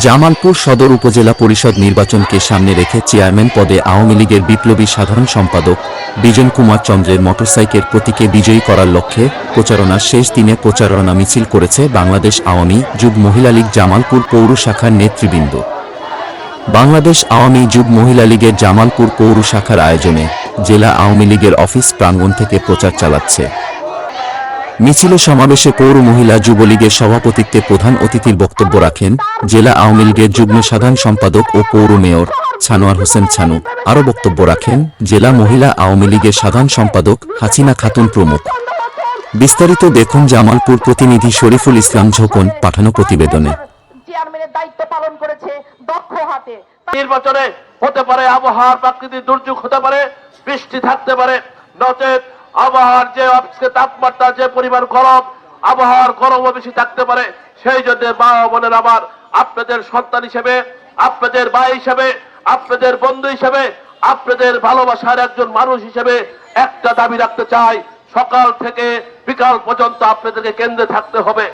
জামালপুর সদর উপজেলা পরিষদ নির্বাচনকে সামনে রেখে চেয়ারম্যান পদে আওয়ামী লীগের বিপ্লবী সাধারণ সম্পাদক বিজন কুমার চন্দ্রের মোটরসাইকেল প্রতীকে বিজয়ী করার লক্ষ্যে প্রচারণার শেষ দিনে প্রচারণা মিছিল করেছে বাংলাদেশ আওয়ামী যুব মহিলা লীগ জামালপুর পৌর শাখার নেতৃবৃন্দ। বাংলাদেশ আওয়ামী যুব মহিলা লীগের জামালপুর পৌর শাখার আয়োজনে জেলা আওয়ামী লীগের অফিস প্রাঙ্গণ থেকে প্রচার চালাচ্ছে। মিছিলে সমাবেশে পৌর মহিলা যুবলীগের সভাপতিত্বে প্রধান অতিথির বক্তব্য রাখেন জেলা আওয়ামী লীগের যুগ্ম সাধারণ সম্পাদক ও পৌর মেয়র ছানোয়ার হোসেন ছানু। আরও বক্তব্য রাখেন জেলা মহিলা আওয়ামী লীগের সাধারণ সম্পাদক হাসিনা খাতুন প্রমুখ। বিস্তারিত দেখুন জামালপুর প্রতিনিধি শরীফুল ইসলাম ঝোকন পাঠানো প্রতিবেদনে। চেয়ারম্যানের দায়িত্ব পালন করেছে দক্ষ হাতে। নির্বাচনে হতে পারে আবহাওয়ার প্রাকৃতিক দুর্যোগ হতে পারে বৃষ্টি থাকতে পারে নচেত আবহাওয়ার যে আজকে তাপমাত্রা, যে পরিমাণ গরম, আবহাওয়ার গরমও বেশি থাকতে পারে। সেই জন্য মা বোনের আবার আপনাদের সন্তান হিসেবে, আপনাদের ভাই হিসেবে, আপনাদের বন্ধু হিসেবে, আপনাদের ভালোবাসার একজন মানুষ হিসেবে একটা দাবি রাখতে চাই। সকাল থেকে বিকাল পর্যন্ত আপনাদেরকে কেন্দ্রে থাকতে হবে।